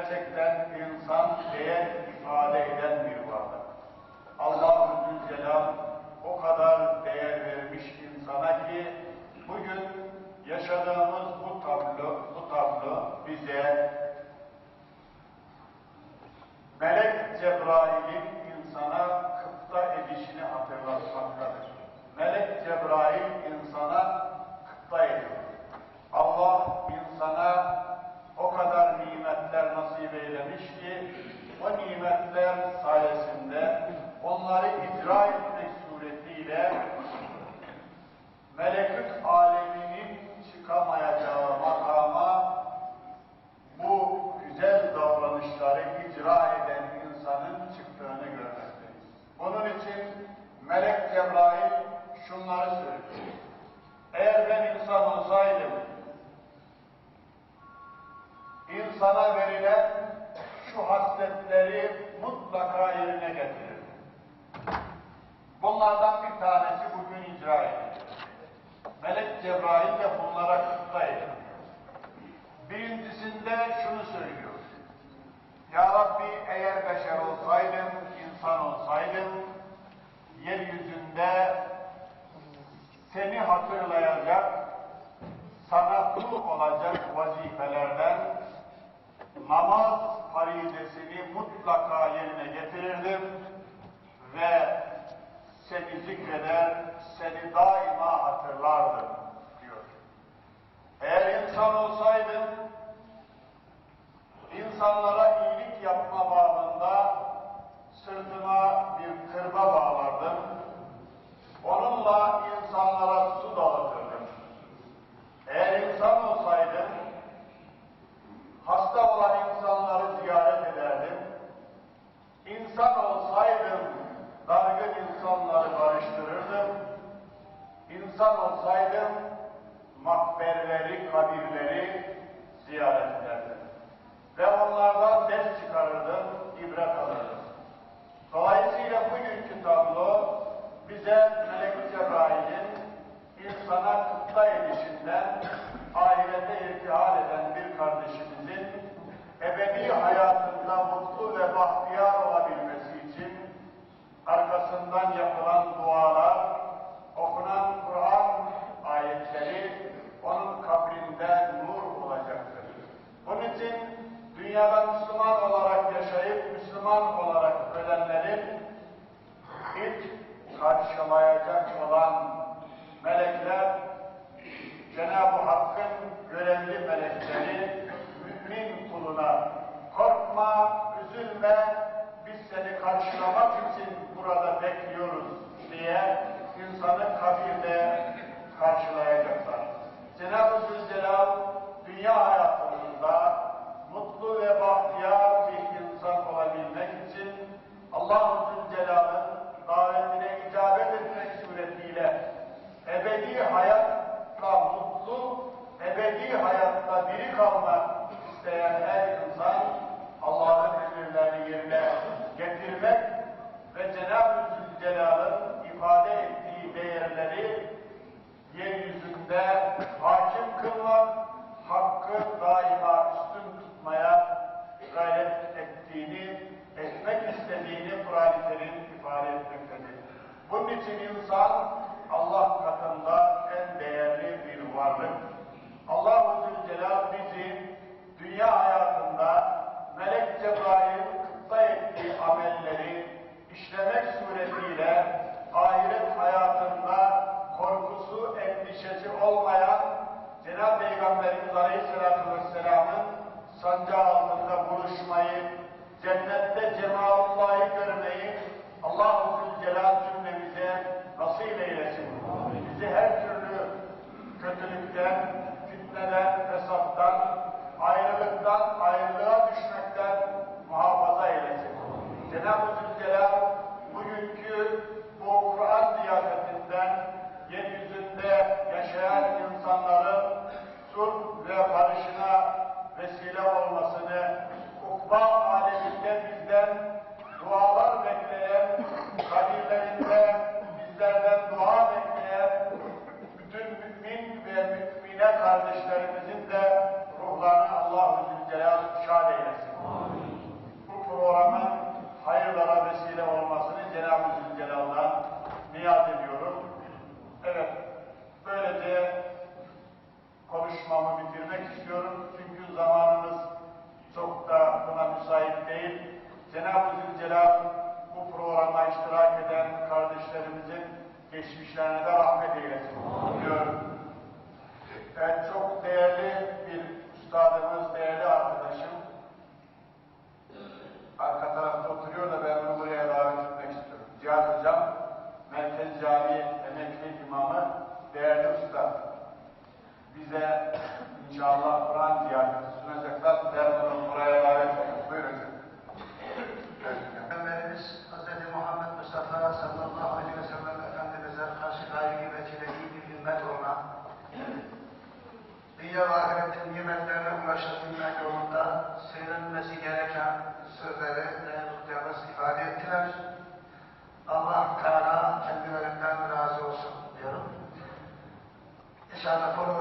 gerçekten insan değer ifade eden bir varlık. Allah-u Zülcelal o kadar değer vermiş insana ki bugün yaşadığımız bu tablo, bu tablo bize Melek Cebrail'in insana kıpta edişini hatırlatmaktadır. Melek Cebrail insana kıpta ediyor. Allah insana o kadar nimetler nasip eylemiş ki o nimetler sayesinde onları icra etmek suretiyle melekut aleminin çıkamayacağı makama bu güzel davranışları mutlaka yerine getirirdim. Bunlardan bir tanesi bugün icra edildi. Melek Cebrail de bunlara kıtla ediyor. Birincisinde şunu söylüyor. Ya Rabbi eğer beşer olsaydım, insan olsaydım, yeryüzünde seni hatırlayacak, sana kul olacak vazifelerden namaz faridesini mutlaka yerine getirirdim ve seni zikreder, seni daima hatırlardım diyor. Eğer insan olsaydım, insanlara İnsan olsaydım, makberleri, kabirleri ziyaret ederdim. Ve onlardan ders çıkarırdım, ibret alırdım. Dolayısıyla bugünkü tablo bize Melek Cebrail'in insana kıpta edişinden ahirete irtihal eden bir kardeşimizin ebedi hayatında mutlu ve bahtiyar olabilmesi için arkasından yapılan ölenlerin ilk karşılayacak olan melekler Cenab-ı Hakk'ın görevli melekleri mümin kuluna korkma, üzülme, biz seni karşılamak için burada bekliyoruz diye insanı kabirde karşılayacaklar. Cenab-ı Zülcelal dünya hayatımızda mutlu ve bahtiyar bir insan olabilmek için Allah-u için insan Allah katında en değerli bir varlık. Allah-u Zülcelal bizi dünya hayatında Melek Cebrail'in eden kardeşlerimizin geçmişlerine de rahmet eylesin diyorum. Evet, çok değerli bir üstadımız, değerli arkadaşım. Arka tarafta oturuyor da ben onu buraya davet etmek istiyorum. Cihat Hocam, Merkez Cami emekli imamı, değerli usta. Bize inşallah Kur'an ziyareti sunacaklar. Ben onu buraya davet etmek já na forma